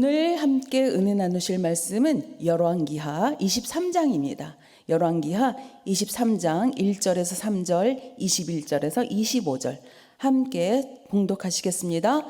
오늘 함께 은혜 나누실 말씀은 열왕기하 23장입니다. 열왕기하 23장 1절에서 3절, 21절에서 25절 함께 봉독하시겠습니다.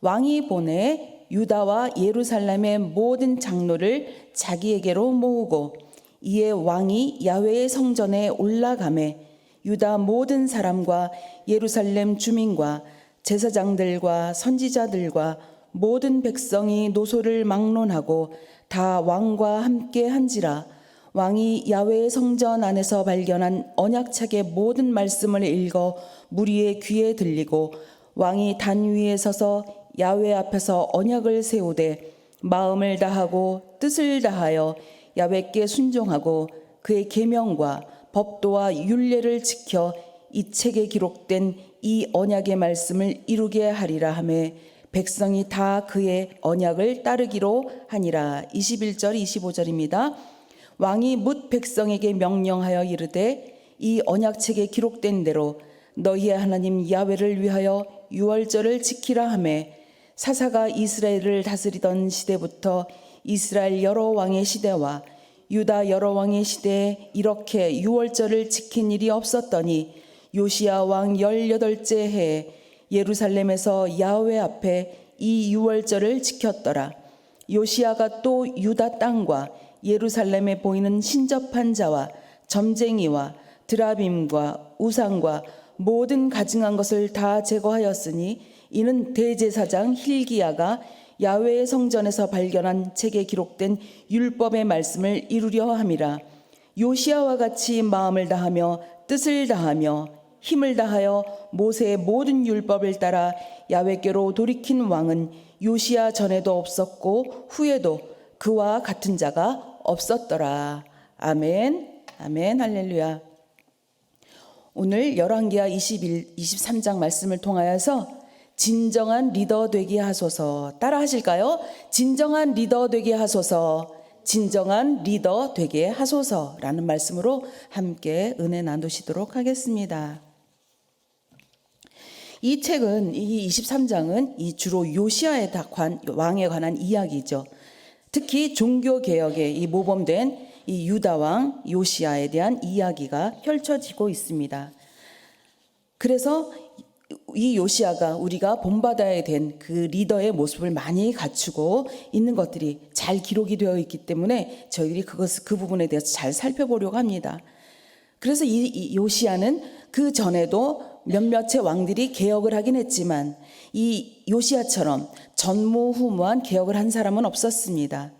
왕이 보내 유다와 예루살렘의 모든 장로를 자기에게로 모으고 이에 왕이 야훼의 성전에 올라가매 유다 모든 사람과 예루살렘 주민과 제사장들과 선지자들과 모든 백성이 노소를 막론하고 다 왕과 함께 한지라 왕이 야훼의 성전 안에서 발견한 언약책의 모든 말씀을 읽어 무리의 귀에 들리고 왕이 단 위에 서서 야훼 앞에서 언약을 세우되 마음을 다하고 뜻을 다하여 야훼께 순종하고 그의 계명과 법도와 율례를 지켜 이 책에 기록된 이 언약의 말씀을 이루게 하리라 하매 백성이 다 그의 언약을 따르기로 하니라 21절 25절입니다. 왕이 묻 백성에게 명령하여 이르되 이 언약책에 기록된 대로 너희의 하나님 야훼를 위하여 유월절을 지키라 하매 사사가 이스라엘을 다스리던 시대부터 이스라엘 여러 왕의 시대와 유다 여러 왕의 시대에 이렇게 유월절을 지킨 일이 없었더니 요시야 왕 열여덟째 해에 예루살렘에서 야훼 앞에 이 유월절을 지켰더라. 요시야가 또 유다 땅과 예루살렘에 보이는 신접한 자와 점쟁이와 드라빔과 우상과 모든 가증한 것을 다 제거하였으니 이는 대제사장 힐기야가 야훼의 성전에서 발견한 책에 기록된 율법의 말씀을 이루려 함이라 요시야와 같이 마음을 다하며 뜻을 다하며 힘을 다하여 모세의 모든 율법을 따라 야훼께로 돌이킨 왕은 요시야 전에도 없었고 후에도 그와 같은 자가 없었더라. 아멘. 아멘. 할렐루야. 오늘 열왕기하 21 23장 말씀을 통하여서 진정한 리더 되게 하소서. 따라 하실까요? 진정한 리더 되게 하소서. 진정한 리더 되게 하소서라는 말씀으로 함께 은혜 나누시도록 하겠습니다. 이 책은 이 23장은 이 주로 요시아의 관, 왕에 관한 이야기죠. 특히 종교 개혁에 이 모범된 이 유다 왕 요시아에 대한 이야기가 펼쳐지고 있습니다. 그래서 이 요시아가 우리가 본받아야 된 그 리더의 모습을 많이 갖추고 있는 것들이 잘 기록이 되어 있기 때문에 저희들이 그것 그 부분에 대해서 잘 살펴보려고 합니다. 그래서 이, 이 요시아는 그 전에도 몇몇의 왕들이 개혁을 하긴 했지만 이 요시아처럼 전무후무한 개혁을 한 사람은 없었습니다.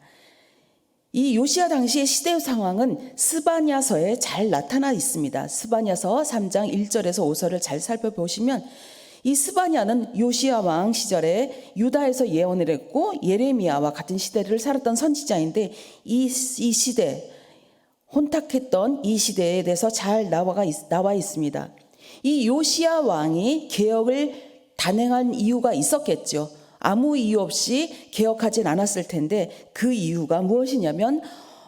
이 요시아 당시의 시대 상황은 스바냐서에 잘 나타나 있습니다. 스바냐서 3장 1절에서 5절을 잘 살펴보시면 이 스바냐는 요시아 왕 시절에 유다에서 예언을 했고 예레미야와 같은 시대를 살았던 선지자인데 이, 이 시대 혼탁했던 이 시대에 대해서 잘 나와, 나와 있습니다. 이 요시아 왕이 개혁을 단행한 이유가 있었겠죠. 아무 이유 없이 개혁하진 않았을 텐데 그 이유가 무엇이냐면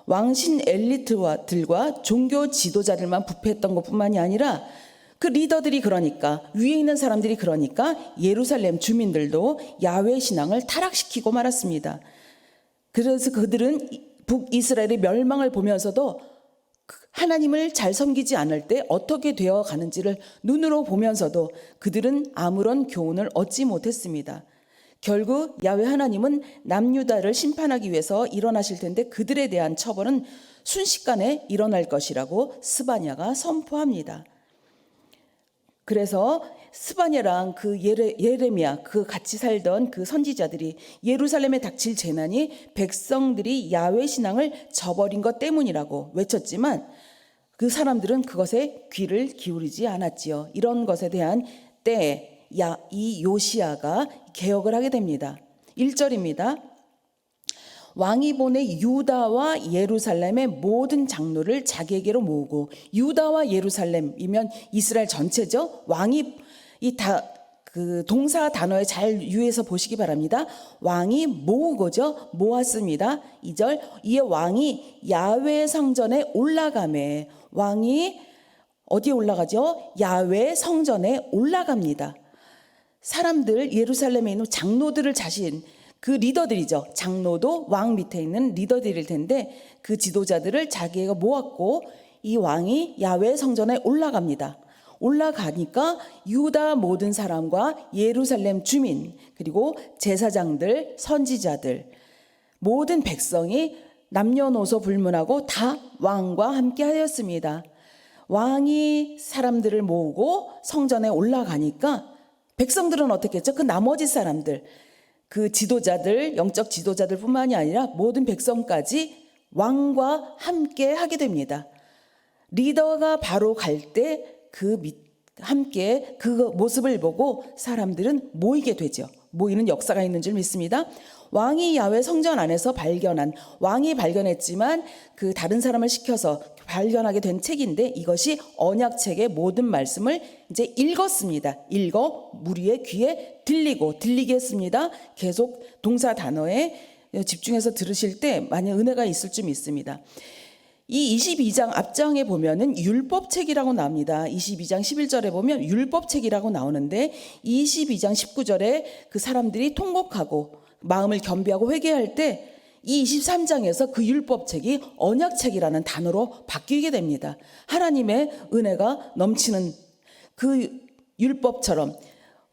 왕신 엘리트들과 종교 지도자들만 부패했던 것뿐만이 아니라 그 리더들이 그러니까 위에 있는 사람들이 그러니까 예루살렘 주민들도 야훼 신앙을 타락시키고 말았습니다. 그래서 그들은 북이스라엘의 멸망을 보면서도 하나님을 잘 섬기지 않을 때 어떻게 되어 가는지를 눈으로 보면서도 그들은 아무런 교훈을 얻지 못했습니다. 결국 야훼 하나님은 남유다를 심판하기 위해서 일어나실 텐데 그들에 대한 처벌은 순식간에 일어날 것이라고 스바냐가 선포합니다. 그래서 스바냐랑 그 예레, 예레미야 그 같이 살던 그 선지자들이 예루살렘에 닥칠 재난이 백성들이 야훼 신앙을 저버린 것 때문이라고 외쳤지만 그 사람들은 그것에 귀를 기울이지 않았지요. 이런 것에 대한 때에 야, 이 요시아가 개혁을 하게 됩니다. 1절입니다. 왕이 보내 유다와 예루살렘의 모든 장로를 자기에게로 모으고 유다와 예루살렘이면 이스라엘 전체죠. 왕이 이 다 그 동사 단어에 잘 유의해서 보시기 바랍니다. 왕이 모으고죠. 모았습니다. 2절 이에 왕이 야외 성전에 올라가매 왕이 어디에 올라가죠? 야외 성전에 올라갑니다. 사람들 예루살렘에 있는 장로들을 자신 그 리더들이죠. 장로도 왕 밑에 있는 리더들일 텐데 그 지도자들을 자기가 모았고 이 왕이 야외 성전에 올라갑니다. 올라가니까 유다 모든 사람과 예루살렘 주민 그리고 제사장들 선지자들 모든 백성이 남녀노소 불문하고 다 왕과 함께 하였습니다. 왕이 사람들을 모으고 성전에 올라가니까 백성들은 어떻게 했죠? 그 나머지 사람들, 그 지도자들, 영적 지도자들뿐만이 아니라 모든 백성까지 왕과 함께 하게 됩니다. 리더가 바로 갈 때 그 함께 그 모습을 보고 사람들은 모이게 되죠. 모이는 역사가 있는 줄 믿습니다. 왕이 야외 성전 안에서 발견한 왕이 발견했지만 그 다른 사람을 시켜서 발견하게 된 책인데 이것이 언약책의 모든 말씀을 이제 읽었습니다. 읽어 무리의 귀에 들리고 들리게 했습니다. 계속 동사 단어에 집중해서 들으실 때 많이 은혜가 있을 줄 믿습니다. 이 22장 앞장에 보면은 율법책이라고 나옵니다. 22장 11절에 보면 율법책이라고 나오는데 22장 19절에 그 사람들이 통곡하고 마음을 겸비하고 회개할 때 이 23장에서 그 율법책이 언약책이라는 단어로 바뀌게 됩니다. 하나님의 은혜가 넘치는 그 율법처럼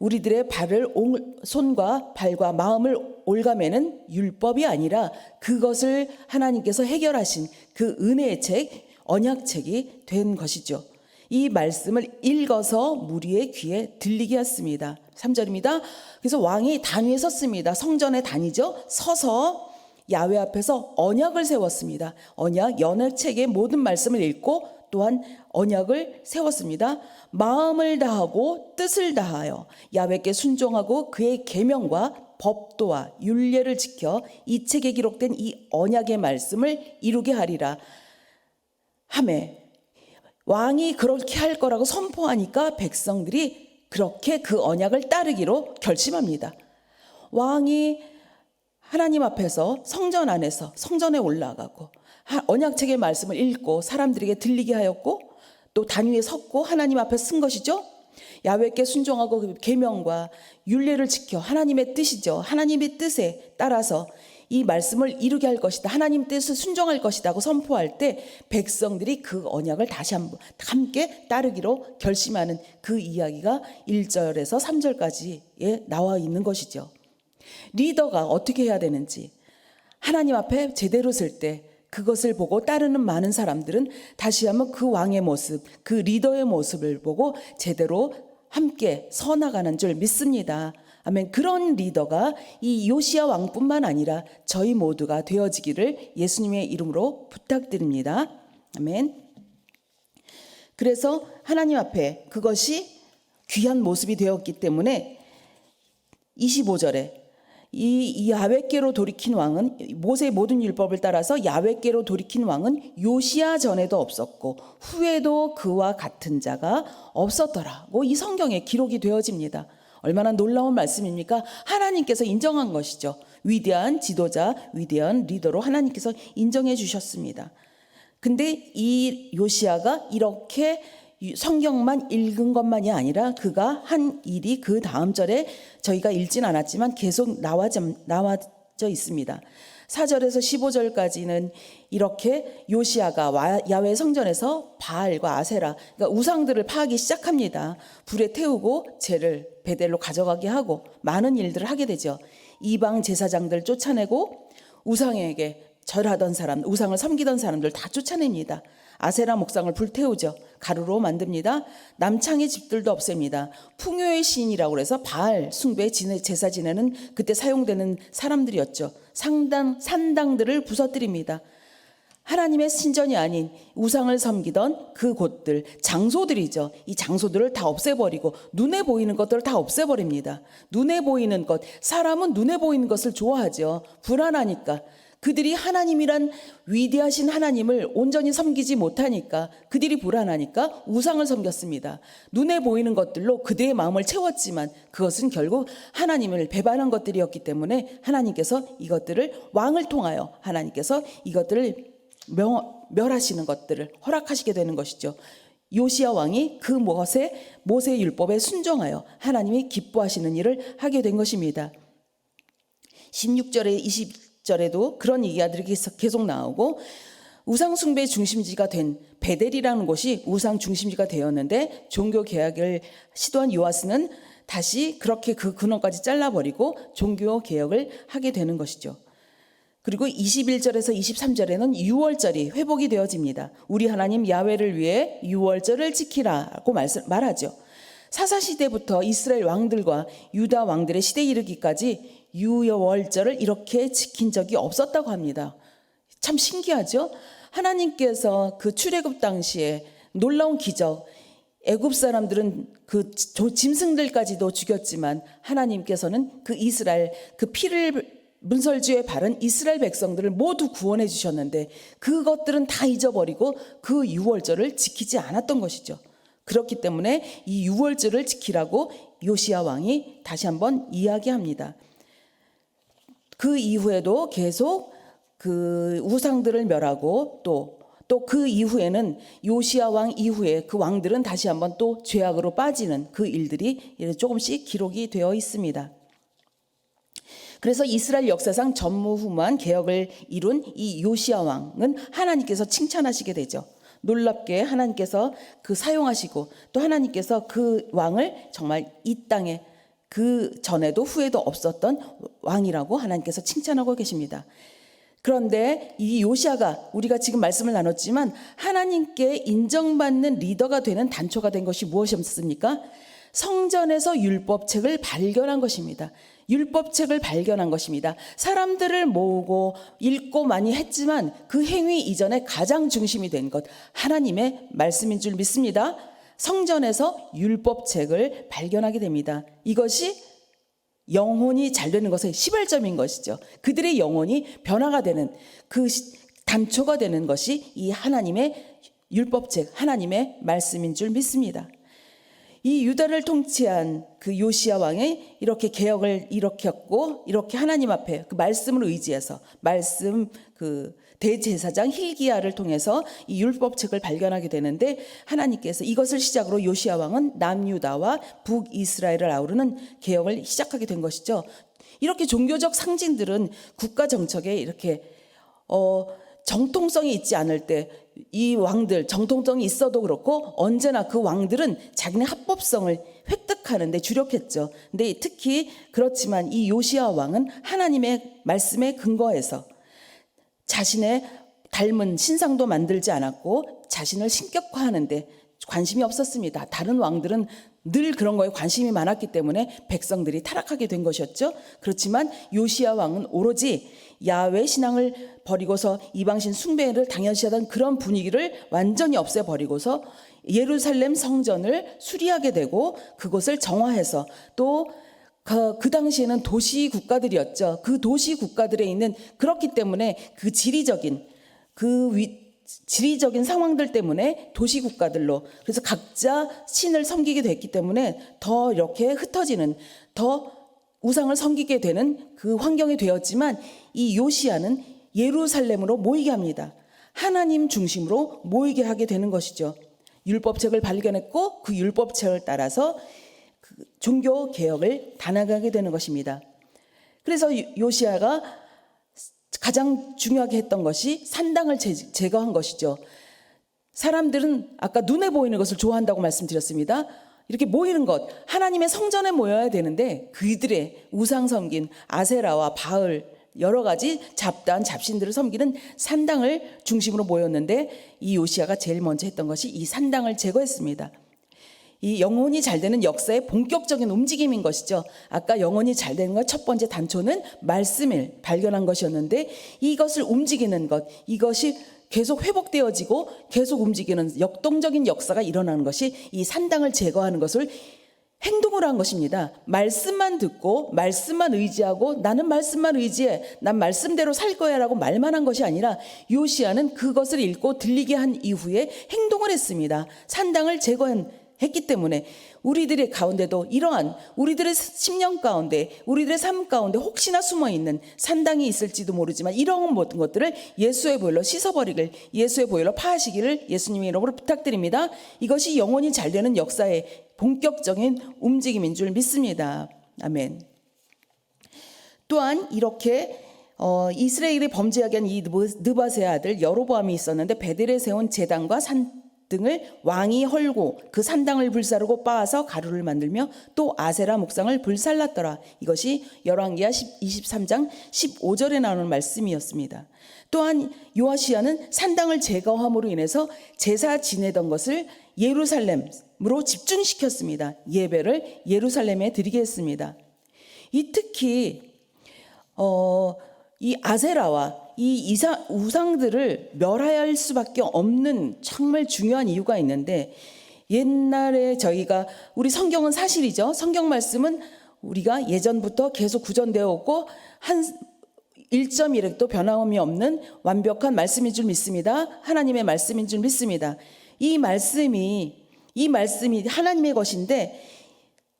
우리들의 발을 옹- 손과 발과 마음을 올가매는 율법이 아니라 그것을 하나님께서 해결하신 그 은혜의 책, 언약책이 된 것이죠. 이 말씀을 읽어서 무리의 귀에 들리게 했습니다. 3절입니다. 그래서 왕이 단위에 섰습니다. 성전의 단위죠. 서서 야외 앞에서 언약을 세웠습니다. 언약, 연약책의 모든 말씀을 읽고 또한 언약을 세웠습니다. 마음을 다하고 뜻을 다하여 야외께 순종하고 그의 계명과 법도와 율례를 지켜 이 책에 기록된 이 언약의 말씀을 이루게 하리라. 하매 왕이 그렇게 할 거라고 선포하니까 백성들이 그렇게 그 언약을 따르기로 결심합니다. 왕이 하나님 앞에서 성전 안에서 성전에 올라가고 하- 언약책의 말씀을 읽고 사람들에게 들리게 하였고 또 단위에 섰고 하나님 앞에 쓴 것이죠. 야외께 순종하고 그 계명과 율례를 지켜 하나님의 뜻이죠. 하나님의 뜻에 따라서 이 말씀을 이루게 할 것이다. 하나님 뜻을 순종할 것이다고 선포할 때 백성들이 그 언약을 다시 한번 함께 따르기로 결심하는 그 이야기가 1절에서 3절까지에 나와 있는 것이죠. 리더가 어떻게 해야 되는지 하나님 앞에 제대로 설 때 그것을 보고 따르는 많은 사람들은 다시 한번 그 왕의 모습, 그 리더의 모습을 보고 제대로 함께 서나가는 줄 믿습니다. 아멘. 그런 리더가 이 요시야 왕뿐만 아니라 저희 모두가 되어지기를 예수님의 이름으로 부탁드립니다. 아멘. 그래서 하나님 앞에 그것이 귀한 모습이 되었기 때문에 25절에 이, 이 야외께로 돌이킨 왕은 모세의 모든 율법을 따라서 야외께로 돌이킨 왕은 요시야 전에도 없었고 후에도 그와 같은 자가 없었더라고 이 성경에 기록이 되어집니다. 얼마나 놀라운 말씀입니까? 하나님께서 인정한 것이죠. 위대한 지도자, 위대한 리더로 하나님께서 인정해 주셨습니다. 근데 이 요시아가 이렇게 성경만 읽은 것만이 아니라 그가 한 일이 그 다음 절에 저희가 읽진 않았지만 계속 나와져, 나와져 있습니다. 4절에서 15절까지는 이렇게 요시아가 와- 야외 성전에서 바알과 아세라, 그러니까 우상들을 파하기 시작합니다. 불에 태우고 죄를 베델로 가져가게 하고 많은 일들을 하게 되죠. 이방 제사장들 쫓아내고 우상에게 절하던 사람, 우상을 섬기던 사람들 다 쫓아냅니다. 아세라 목상을 불태우죠. 가루로 만듭니다. 남창의 집들도 없앱니다. 풍요의 시인이라고 그래서 바알 숭배 제사 지내는 그때 사용되는 사람들이었죠. 상당 산당들을 부서뜨립니다. 하나님의 신전이 아닌 우상을 섬기던 그 곳들, 장소들이죠. 이 장소들을 다 없애버리고 눈에 보이는 것들을 다 없애버립니다. 눈에 보이는 것, 사람은 눈에 보이는 것을 좋아하죠. 불안하니까. 그들이 하나님이란 위대하신 하나님을 온전히 섬기지 못하니까 그들이 불안하니까 우상을 섬겼습니다. 눈에 보이는 것들로 그들의 마음을 채웠지만 그것은 결국 하나님을 배반한 것들이었기 때문에 하나님께서 이것들을 왕을 통하여 하나님께서 이것들을 명, 멸하시는 것들을 허락하시게 되는 것이죠. 요시아 왕이 그 무엇에 모세의 율법에 순종하여 하나님이 기뻐하시는 일을 하게 된 것입니다. 16절에 20 절에도 그런 이야기들이 계속, 나오고 우상 숭배 중심지가 된 베델이라는 곳이 우상 중심지가 되었는데 종교 개혁을 시도한 요아스는 다시 그렇게 그 근원까지 잘라버리고 종교 개혁을 하게 되는 것이죠. 그리고 21절에서 23절에는 유월절이 회복이 되어집니다. 우리 하나님 야훼를 위해 유월절을 지키라고 말씀, 말하죠. 사사 시대부터 이스라엘 왕들과 유다 왕들의 시대 이르기까지 유월절을 이렇게 지킨 적이 없었다고 합니다. 참 신기하죠? 하나님께서 그 출애굽 당시에 놀라운 기적 애굽 사람들은 그 조- 짐승들까지도 죽였지만 하나님께서는 그 이스라엘 그 피를 문설주에 바른 이스라엘 백성들을 모두 구원해 주셨는데 그것들은 다 잊어버리고 그 유월절을 지키지 않았던 것이죠. 그렇기 때문에 이 유월절을 지키라고 요시야 왕이 다시 한번 이야기합니다. 그 이후에도 계속 그 우상들을 멸하고 또 또 그 이후에는 요시야 왕 이후에 그 왕들은 다시 한번 또 죄악으로 빠지는 그 일들이 조금씩 기록이 되어 있습니다. 그래서 이스라엘 역사상 전무후무한 개혁을 이룬 이 요시야 왕은 하나님께서 칭찬하시게 되죠. 놀랍게 하나님께서 그 사용하시고 또 하나님께서 그 왕을 정말 이 땅에 그 전에도 후에도 없었던 왕이라고 하나님께서 칭찬하고 계십니다. 그런데 이 요시아가 우리가 지금 말씀을 나눴지만 하나님께 인정받는 리더가 되는 단초가 된 것이 무엇이었습니까? 성전에서 율법책을 발견한 것입니다. 율법책을 발견한 것입니다. 사람들을 모으고 읽고 많이 했지만 그 행위 이전에 가장 중심이 된 것, 하나님의 말씀인 줄 믿습니다. 성전에서 율법책을 발견하게 됩니다. 이것이 영혼이 잘 되는 것의 시발점인 것이죠. 그들의 영혼이 변화가 되는 그 시- 단초가 되는 것이 이 하나님의 율법책, 하나님의 말씀인 줄 믿습니다. 이 유다를 통치한 그 요시야 왕이 이렇게 개혁을 일으켰고 이렇게 하나님 앞에 그 말씀을 의지해서 말씀 그 대제사장 힐기야를 통해서 이 율법책을 발견하게 되는데 하나님께서 이것을 시작으로 요시야 왕은 남유다와 북이스라엘을 아우르는 개혁을 시작하게 된 것이죠. 이렇게 종교적 상징들은 국가 정책에 이렇게 어 정통성이 있지 않을 때 이 왕들 정통성이 있어도 그렇고 언제나 그 왕들은 자기네 합법성을 획득하는데 주력했죠. 근데 특히 그렇지만 이 요시아 왕은 하나님의 말씀에 근거해서 자신의 닮은 신상도 만들지 않았고 자신을 신격화하는데 관심이 없었습니다. 다른 왕들은 늘 그런 거에 관심이 많았기 때문에 백성들이 타락하게 된 것이었죠. 그렇지만 요시야 왕은 오로지 야외 신앙을 버리고서 이방신 숭배를 당연시하던 그런 분위기를 완전히 없애버리고서 예루살렘 성전을 수리하게 되고 그곳을 정화해서 또 그, 그 당시에는 도시 국가들이었죠. 그 도시 국가들에 있는 그렇기 때문에 그 지리적인 그 위, 지리적인 상황들 때문에 도시 국가들로 그래서 각자 신을 섬기게 됐기 때문에 더 이렇게 흩어지는 더 우상을 섬기게 되는 그 환경이 되었지만 이 요시아는 예루살렘으로 모이게 합니다. 하나님 중심으로 모이게 하게 되는 것이죠. 율법책을 발견했고 그 율법책을 따라서 그 종교 개혁을 단행하게 되는 것입니다. 그래서 요- 요시아가 가장 중요하게 했던 것이 산당을 제- 제거한 것이죠. 사람들은 아까 눈에 보이는 것을 좋아한다고 말씀드렸습니다. 이렇게 모이는 것, 하나님의 성전에 모여야 되는데 그들의 우상 섬긴 아세라와 바을 여러 가지 잡다한 잡신들을 섬기는 산당을 중심으로 모였는데 이 요시아가 제일 먼저 했던 것이 이 산당을 제거했습니다. 이 영혼이 잘 되는 역사의 본격적인 움직임인 것이죠. 아까 영혼이 잘 되는 것 첫 번째 단초는 말씀을 발견한 것이었는데 이것을 움직이는 것, 이것이 계속 회복되어지고 계속 움직이는 역동적인 역사가 일어나는 것이 이 산당을 제거하는 것을 행동을 한 것입니다. 말씀만 듣고 말씀만 의지하고 나는 말씀만 의지해 난 말씀대로 살 거야라고 말만 한 것이 아니라 요시아는 그것을 읽고 들리게 한 이후에 행동을 했습니다. 산당을 제거 했기 때문에 우리들의 가운데도 이러한 우리들의 심령 가운데 우리들의 삶 가운데 혹시나 숨어 있는 산당이 있을지도 모르지만 이런 모든 것들을 예수의 보혈로 씻어버리길 예수의 보혈로 파하시기를 예수님의 이름으로 부탁드립니다. 이것이 영혼이 잘 되는 역사의 본격적인 움직임인 줄 믿습니다. 아멘. 또한 이렇게 어, 이스라엘이 범죄하게 한 이 느바세 아들 여로보암이 있었는데 베델에 세운 제단과 산 등을 왕이 헐고 그 산당을 불사르고 빻아서 가루를 만들며 또 아세라 목상을 불살랐더라. 이것이 열왕기하 23장 15절에 나오는 말씀이었습니다. 또한 요아시아는 산당을 제거함으로 인해서 제사 지내던 것을 예루살렘으로 집중시켰습니다. 예배를 예루살렘에 드리게 했습니다. 이 특히 어, 이 아세라와 이 이사, 우상들을 멸할 수밖에 없는 정말 중요한 이유가 있는데 옛날에 저희가 우리 성경은 사실이죠. 성경 말씀은 우리가 예전부터 계속 구전되어 오고 한 1.1획도 변함이 없는 완벽한 말씀인 줄 믿습니다. 하나님의 말씀인 줄 믿습니다. 이 말씀이 이 말씀이 하나님의 것인데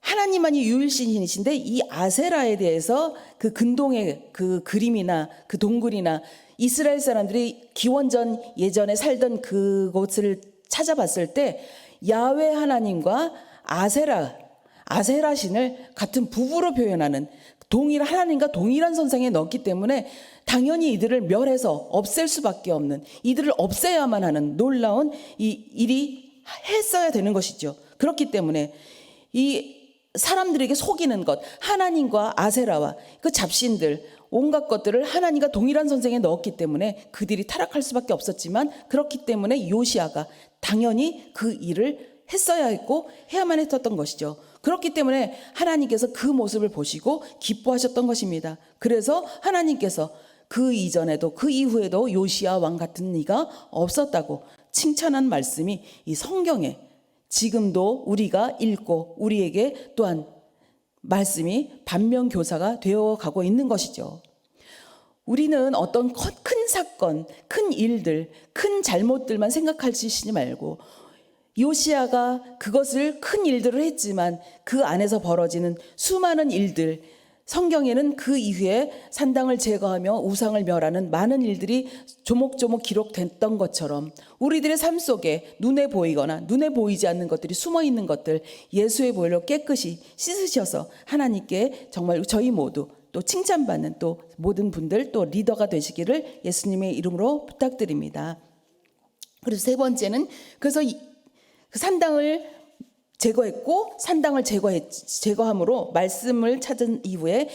하나님만이 유일신이신데 이 아세라에 대해서 그 근동의 그 그림이나 그 동굴이나 이스라엘 사람들이 기원전 예전에 살던 그곳을 찾아봤을 때 야외 하나님과 아세라 아세라 신을 같은 부부로 표현하는 동일 하나님과 동일한 선상에 넣었기 때문에 당연히 이들을 멸해서 없앨 수밖에 없는 이들을 없애야만 하는 놀라운 이 일이 했어야 되는 것이죠. 그렇기 때문에 이 사람들에게 속이는 것, 하나님과 아세라와 그 잡신들, 온갖 것들을 하나님과 동일한 선생에 넣었기 때문에 그들이 타락할 수밖에 없었지만 그렇기 때문에 요시아가 당연히 그 일을 했어야 했고 해야만 했었던 것이죠. 그렇기 때문에 하나님께서 그 모습을 보시고 기뻐하셨던 것입니다. 그래서 하나님께서 그 이전에도 그 이후에도 요시아 왕 같은 이가 없었다고 칭찬한 말씀이 이 성경에 지금도 우리가 읽고 우리에게 또한 말씀이 반면 교사가 되어 가고 있는 것이죠. 우리는 어떤 큰 사건, 큰 일들, 큰 잘못들만 생각하시지 말고 요시아가 그것을 큰 일들을 했지만 그 안에서 벌어지는 수많은 일들, 성경에는 그 이후에 산당을 제거하며 우상을 멸하는 많은 일들이 조목조목 기록됐던 것처럼 우리들의 삶 속에 눈에 보이거나 눈에 보이지 않는 것들이 숨어 있는 것들 예수의 보혈로 깨끗이 씻으셔서 하나님께 정말 저희 모두 또 칭찬받는 또 모든 분들 또 리더가 되시기를 예수님의 이름으로 부탁드립니다. 그리고 세 번째는 그래서 그 산당을 제거했고 산당을 제거했, 제거함으로 말씀을 찾은 이후에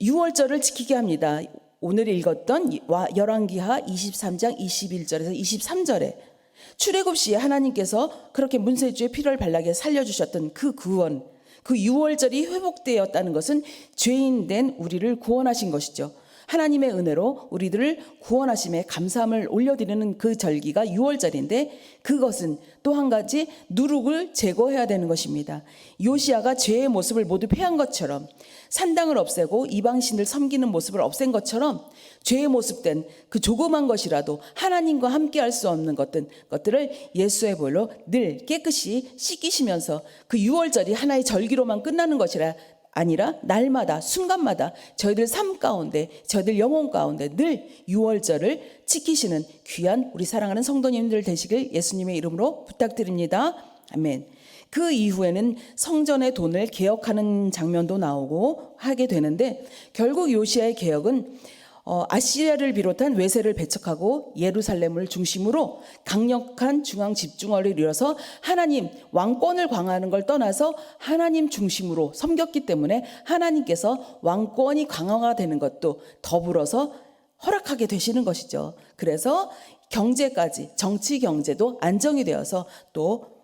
유월절을 지키게 합니다. 오늘 읽었던 열왕기하 23장 21절에서 23절에 출애굽 시에 하나님께서 그렇게 문세주의 피를 발라게 살려주셨던 그 구원, 그 유월절이 회복되었다는 것은 죄인 된 우리를 구원하신 것이죠. 하나님의 은혜로 우리들을 구원하심에 감사함을 올려드리는 그 절기가 6월절인데 그것은 또 한 가지 누룩을 제거해야 되는 것입니다. 요시아가 죄의 모습을 모두 패한 것처럼 산당을 없애고 이방신을 섬기는 모습을 없앤 것처럼 죄의 모습된 그 조그만 것이라도 하나님과 함께 할 수 없는 것들, 것들을 예수의 볼로 늘 깨끗이 씻기시면서 그 6월절이 하나의 절기로만 끝나는 것이라 아니라 날마다 순간마다 저희들 삶 가운데 저희들 영혼 가운데 늘 유월절을 지키시는 귀한 우리 사랑하는 성도님들 되시길 예수님의 이름으로 부탁드립니다. 아멘. 그 이후에는 성전의 돈을 개혁하는 장면도 나오고 하게 되는데 결국 요시아의 개혁은 어, 아시리아를 비롯한 외세를 배척하고 예루살렘을 중심으로 강력한 중앙 집중화를 이뤄서 하나님 왕권을 강화하는 걸 떠나서 하나님 중심으로 섬겼기 때문에 하나님께서 왕권이 강화가 되는 것도 더불어서 허락하게 되시는 것이죠. 그래서 경제까지 정치 경제도 안정이 되어서 또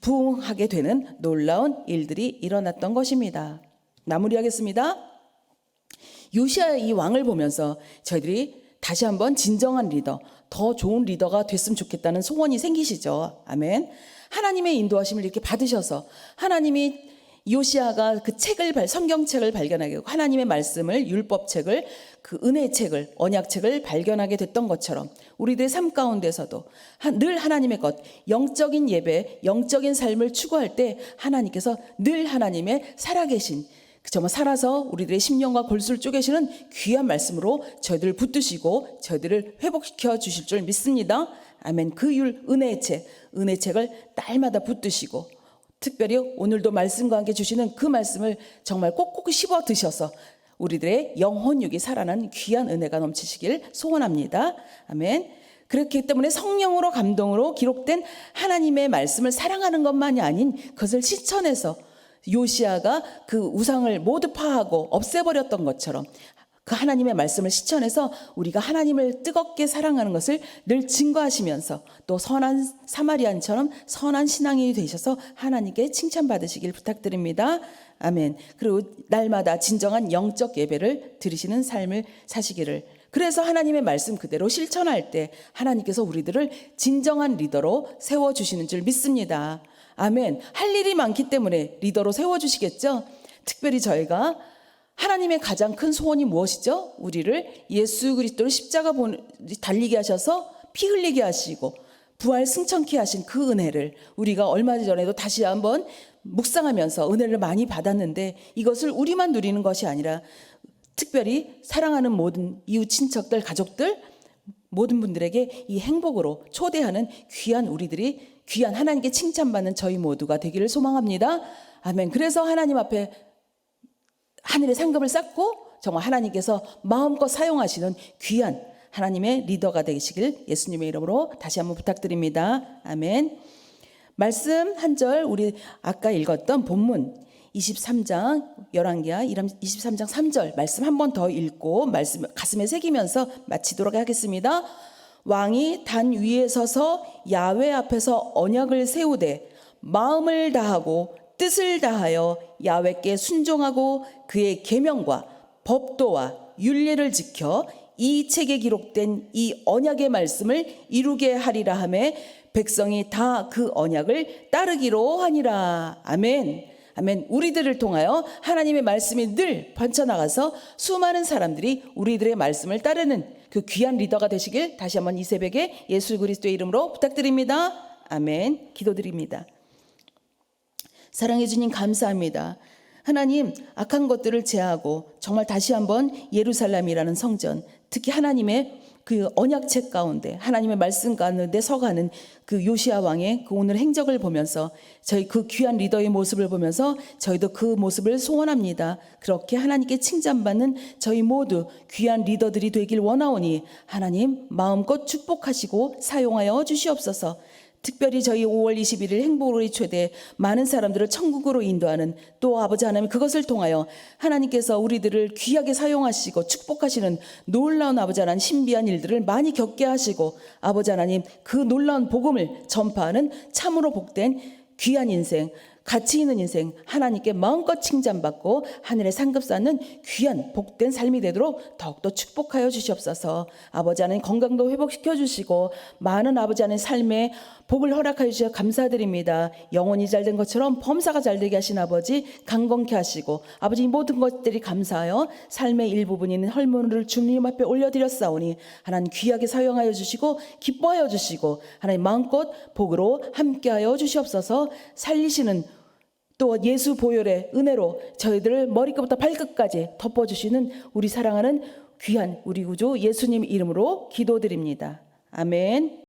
부흥하게 되는 놀라운 일들이 일어났던 것입니다. 마무리하겠습니다. 요시아의 이 왕을 보면서 저희들이 다시 한번 진정한 리더, 더 좋은 리더가 됐으면 좋겠다는 소원이 생기시죠. 아멘. 하나님의 인도하심을 이렇게 받으셔서 하나님이 요시아가 그 책을 성경책을 발견하게 되고 하나님의 말씀을 율법책을 그 은혜책을 언약책을 발견하게 됐던 것처럼 우리들의 삶 가운데서도 늘 하나님의 것 영적인 예배 영적인 삶을 추구할 때 하나님께서 늘 하나님의 살아계신 정말 살아서 우리들의 심령과 골수를 쪼개시는 귀한 말씀으로 저희들을 붙드시고 저희들을 회복시켜 주실 줄 믿습니다. 아멘. 그 율 은혜의 책, 은혜 책을 날마다 붙드시고 특별히 오늘도 말씀과 함께 주시는 그 말씀을 정말 꼭꼭 씹어 드셔서 우리들의 영혼육이 살아난 귀한 은혜가 넘치시길 소원합니다. 아멘. 그렇기 때문에 성령으로 감동으로 기록된 하나님의 말씀을 사랑하는 것만이 아닌 그것을 실천해서 요시아가 그 우상을 모두 파하고 없애버렸던 것처럼 그 하나님의 말씀을 실천해서 우리가 하나님을 뜨겁게 사랑하는 것을 늘 증거하시면서 또 선한 사마리안처럼 선한 신앙이 되셔서 하나님께 칭찬받으시길 부탁드립니다. 아멘. 그리고 날마다 진정한 영적 예배를 드리시는 삶을 사시기를. 그래서 하나님의 말씀 그대로 실천할 때 하나님께서 우리들을 진정한 리더로 세워주시는 줄 믿습니다. 아멘. 할 일이 많기 때문에 리더로 세워주시겠죠? 특별히 저희가 하나님의 가장 큰 소원이 무엇이죠? 우리를 예수 그리스도를 십자가 본- 달리게 하셔서 피 흘리게 하시고 부활 승천케 하신 그 은혜를 우리가 얼마 전에도 다시 한번 묵상하면서 은혜를 많이 받았는데 이것을 우리만 누리는 것이 아니라 특별히 사랑하는 모든 이웃 친척들 가족들 모든 분들에게 이 행복으로 초대하는 귀한 우리들이 귀한 하나님께 칭찬받는 저희 모두가 되기를 소망합니다. 아멘. 그래서 하나님 앞에 하늘의 상급을 쌓고 정말 하나님께서 마음껏 사용하시는 귀한 하나님의 리더가 되시길 예수님의 이름으로 다시 한번 부탁드립니다. 아멘. 말씀 한 절 우리 아까 읽었던 본문 23장 11개야 23장 3절 말씀 한 번 더 읽고 말씀 가슴에 새기면서 마치도록 하겠습니다. 왕이 단 위에 서서 야외 앞에서 언약을 세우되 마음을 다하고 뜻을 다하여 야외께 순종하고 그의 계명과 법도와 윤례를 지켜 이 책에 기록된 이 언약의 말씀을 이루게 하리라 하매 백성이 다 그 언약을 따르기로 하니라. 아멘. 아멘. 우리들을 통하여 하나님의 말씀이 늘 번쳐나가서 수많은 사람들이 우리들의 말씀을 따르는 그 귀한 리더가 되시길 다시 한번 이 새벽에 예수 그리스도의 이름으로 부탁드립니다. 아멘. 기도드립니다. 사랑해 주님 감사합니다. 하나님 악한 것들을 제하고 정말 다시 한번 예루살렘이라는 성전 특히 하나님의 그 언약책 가운데 하나님의 말씀 가운데 서가는 그 요시아 왕의 그 오늘 행적을 보면서 저희 그 귀한 리더의 모습을 보면서 저희도 그 모습을 소원합니다. 그렇게 하나님께 칭찬받는 저희 모두 귀한 리더들이 되길 원하오니 하나님 마음껏 축복하시고 사용하여 주시옵소서. 특별히 저희 5월 21일 행복으로의 최대 많은 사람들을 천국으로 인도하는 또 아버지 하나님 그것을 통하여 하나님께서 우리들을 귀하게 사용하시고 축복하시는 놀라운 아버지 하나님 신비한 일들을 많이 겪게 하시고 아버지 하나님 그 놀라운 복음을 전파하는 참으로 복된 귀한 인생 가치 있는 인생 하나님께 마음껏 칭찬받고 하늘의 상급 쌓는 귀한 복된 삶이 되도록 더욱더 축복하여 주시옵소서. 아버지 하나님 건강도 회복시켜 주시고 많은 아버지 하나님 삶에 복을 허락하여 주셔 감사드립니다. 영혼이 잘 된 것처럼 범사가 잘 되게 하신 아버지 강건케 하시고 아버지 이 모든 것들이 감사하여 삶의 일부분인 헐문을 주님 앞에 올려드렸사오니 하나님 귀하게 사용하여 주시고 기뻐하여 주시고 하나님 마음껏 복으로 함께하여 주시옵소서. 살리시는 또 예수 보혈의 은혜로 저희들을 머리끝부터 발끝까지 덮어주시는 우리 사랑하는 귀한 우리 구주 예수님 이름으로 기도드립니다. 아멘.